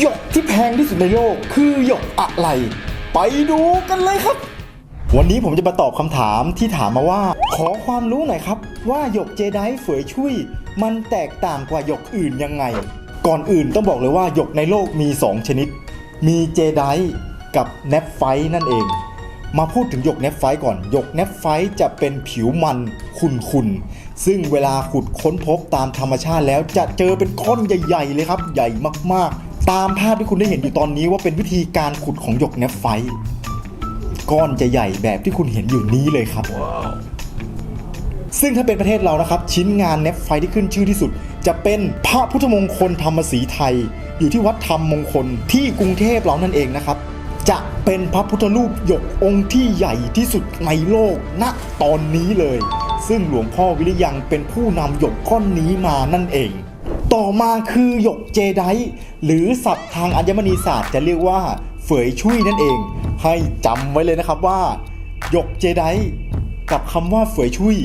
หยกที่แพงที่สุดในโลกคือหยกอะไร ไปดูกันเลยครับ วันนี้ผมจะมาตอบคำถามที่ถามมาว่า ขอความรู้หน่อยครับ ว่าหยกเจไดเฝยชุยมันแตกต่างกว่าหยกอื่นยังไง ก่อนอื่นต้องบอกเลยว่าหยกในโลกมี 2 ชนิด มีเจไดกับแนปไฟนั่นเอง มาพูดถึงหยกแนปไฟก่อนหยกแนปไฟจะเป็นผิวมันขุ่นๆ ซึ่งเวลาขุดค้นพบตามธรรมชาติแล้วจะเจอเป็นก้อนใหญ่ ๆ เลยครับ ใหญ่มาก ตามภาพที่คุณได้เห็นอยู่ตอนนี้ว่าเป็นวิธีการขุดของหยกแนปไฟ ก้อนจะใหญ่แบบที่คุณเห็นอยู่นี้เลยครับ ซึ่งถ้าเป็นประเทศเรานะครับ ชิ้นงานเนฟไฟที่ขึ้นชื่อที่สุด จะเป็นพระพุทธมงคลธรรมศรีไทย อยู่ที่วัดธรรมมงคลที่กรุงเทพเรานั่นเองนะครับ จะเป็นพระพุทธรูปหยกองค์ที่ใหญ่ที่สุดในโลกณตอนนี้เลย ซึ่งหลวงพ่อวิริยังเป็นผู้นำหยกก้อนนี้มานั่นเอง ต่อมาคือหยกเจไดหรือศัพท์ทางอัญมณีศาสตร์จะเรียกว่าเฝยชุยนั่นเอง ให้จำไว้เลยนะครับว่าหยกเจไดกับคำว่าเฝยชุย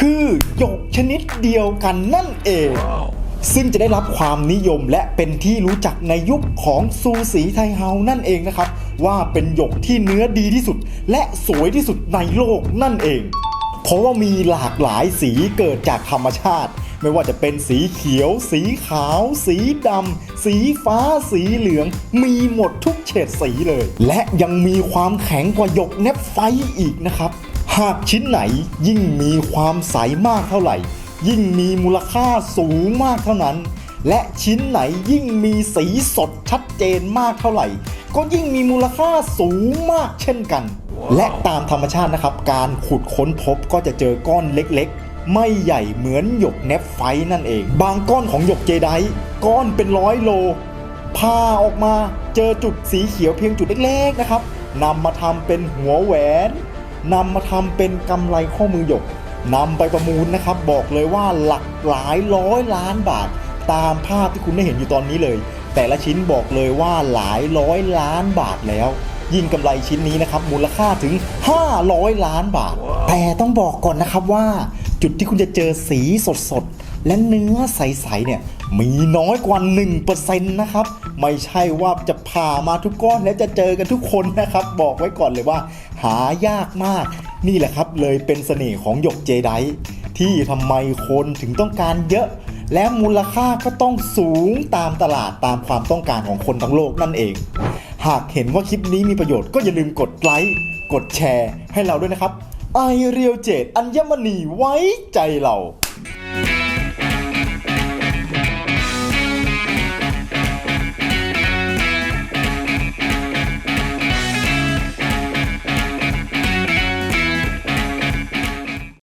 คือหยกชนิดเดียวกันนั่นเอง ซึ่งจะได้รับความนิยมและเป็นที่รู้จักในยุคของซูสีไทเฮานั่นเองนะครับ ว่าเป็นหยกที่เนื้อดีที่สุด และสวยที่สุดในโลกนั่นเอง เพราะว่ามีหลากหลายสีเกิดจากธรรมชาติ ไม่ว่าจะเป็นสีเขียว สีขาว สีดำ สีฟ้า สีเหลือง มีหมดทุกเฉดสีเลย และยังมีความแข็งกว่าหยกเนปไฟอีกนะครับ หากชิ้นไหนยิ่งมีความใสมากเท่าไหร่ ยิ่งมีมูลค่าสูงมากเท่านั้น และชิ้นไหนยิ่งมีสีสดชัดเจนมากเท่าไหร่ ก็ยิ่งมีมูลค่าสูงมากเช่นกัน และตามธรรมชาตินะครับ การขุดค้นพบก็จะเจอก้อนเล็กๆ ไม่ใหญ่เหมือนหยกเนฟไฟนั่นเอง บางก้อนของหยกเจไดก้อนเป็นร้อยโลพาออกมาเจอจุดสีเขียวเพียงจุดเล็กๆนะครับนำมาทำเป็นหัวแหวนนำมาทำเป็นกำไรข้อมือหยกนำไปประมูลนะครับ บอกเลยว่าหลักหลายร้อยล้านบาท ตามภาพที่คุณได้เห็นอยู่ตอนนี้เลย แต่ละชิ้นบอกเลยว่าหลายร้อยล้านบาทแล้ว ยิ่งกำไรชิ้นนี้นะครับมูลค่าถึง 500 ล้านบาท แต่ต้องบอกก่อนนะครับว่า จุดที่คุณจะเจอสีสดๆ และเนื้อใสๆเนี่ยมีน้อยกว่า 1%นะครับ ไม่ใช่ว่าจะผ่ามาทุกก้อนแล้วจะเจอกันทุกคนนะครับ บอกไว้ก่อนเลยว่า หายากมาก นี่แหละครับเลยเป็นเสน่ห์ของหยกเจไดที่ทำไมคนถึงต้องการเยอะ และมูลค่าก็ต้องสูงตามตลาดตามความต้องการของคนทั้งโลกนั่นเอง หากเห็นว่าคลิปนี้มีประโยชน์ก็อย่าลืมกดไลค์กดแชร์ให้เราด้วยนะครับ ไอเรียวเจดอัญมณีไว้ใจเรา